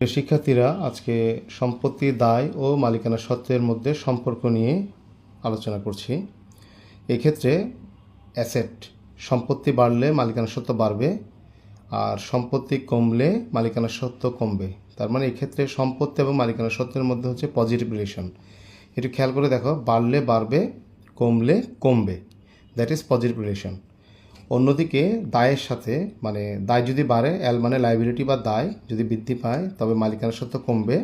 শিক্ষার্থীরা, আজকে সম্পত্তি, দায় ও মালিকানা সত্ত্বের মধ্যে সম্পর্ক নিয়ে আলোচনা করছি। এক্ষেত্রে অ্যাসেট, সম্পত্তি বাড়লে মালিকানা সত্ত্ব বাড়বে আর সম্পত্তি কমলে মালিকানা সত্ত্ব কমবে। তার মানে এক্ষেত্রে সম্পত্তি এবং মালিকানা সত্ত্বের মধ্যে হচ্ছে পজিটিভ রিলেশন একটু খেয়াল করে দেখো, বাড়লে বাড়বে, কমলে কমবে। দ্যাট ইজ পজিটিভ রিলেশন অন্যদিকে দায়ের সাথে মানে দায় যদি বাড়ে এল মানে লাইবিলিটি বা দায় যদি বৃদ্ধি পায়, তবে মালিকানা সত্ত্ব কমবে।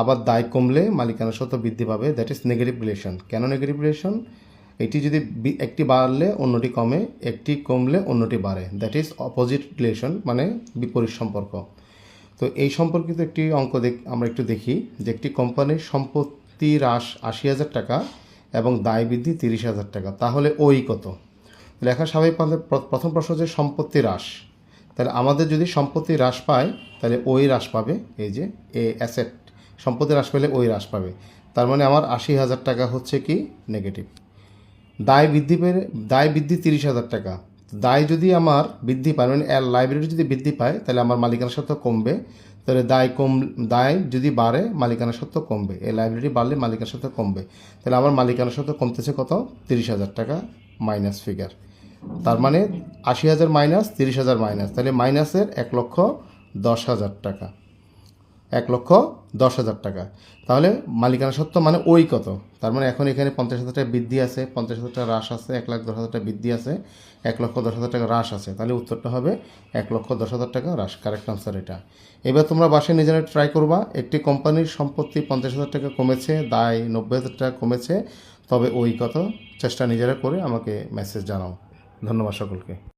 আবার দায় কমলে মালিকানা সত্ত্ব বৃদ্ধি পাবে দ্যাট ইজ নেগেটিভ রিলেশন কেন নেগেটিভ রিলেশন এটি যদি একটি বাড়লে অন্যটি কমে, একটি কমলে অন্যটি বাড়ে দ্যাট ইজ অপোজিট রিলেশন মানে বিপরীত সম্পর্ক। তো এই সম্পর্কিত একটি অঙ্ক দেখ, আমরা একটু দেখি যে একটি কোম্পানির সম্পত্তি হ্রাস আশি হাজার টাকা এবং দায় বৃদ্ধি তিরিশ হাজার টাকা। তাহলে ওই কত? লেখা স্বাভাবিকভাবে প্র- প্রথম প্রশ্ন যে সম্পত্তি হ্রাস। তাহলে আমাদের যদি সম্পত্তি হ্রাস পায়, তাহলে ওই হ্রাস পাবে, এই যে এ অ্যাসেট। সম্পত্তি হ্রাস পেলে ওই হ্রাস পাবে। তার মানে আমার আশি হাজার টাকা হচ্ছে কি? নেগেটিভ। দায় বৃদ্ধি পেলে, দায় বৃদ্ধি তিরিশ হাজার টাকা। দায় যদি আমার বৃদ্ধি পায় মানে লাইব্রেরি যদি বৃদ্ধি পায়, তাহলে আমার মালিকানা সত্ত্ব কমবে। তাহলে দায় কম, দায় যদি বাড়ে মালিকানা সত্ত্ব কমবে। এই লাইব্রেরি বাড়লে মালিকানা সত্ত্ব কমবে। তাহলে আমার মালিকানা সত্ত্ব কমতেছে কত? তিরিশ হাজার টাকা মাইনাস ফিগার তার মানে আশি হাজার মাইনাস তিরিশ হাজার মাইনাস, তাহলে মাইনাসের এক লক্ষ দশ হাজার টাকা। এক লক্ষ দশ হাজার টাকা। তাহলে মালিকানা সত্ত্ব মানে ওই কত? তার মানে এখন এখানে পঞ্চাশ হাজার টাকা বৃদ্ধি আছে, পঞ্চাশ হাজার টাকা হ্রাস আছে, এক লাখ দশ হাজার টাকা বৃদ্ধি আছে, এক লক্ষ দশ হাজার টাকা হ্রাস আছে। তাহলে উত্তরটা হবে এক লক্ষ দশ হাজার টাকা হ্রাস। কারেক্ট আনসার এটা। এবার তোমরা বাসায় নিজেরা ট্রাই করবা। একটি কোম্পানির সম্পত্তি পঞ্চাশ হাজার টাকা কমেছে, দায় নব্বই হাজার টাকা কমেছে, তবে ওই কত? চেষ্টা নিজেরা করে আমাকে মেসেজ জানাও। ধন্যবাদ সকলকে।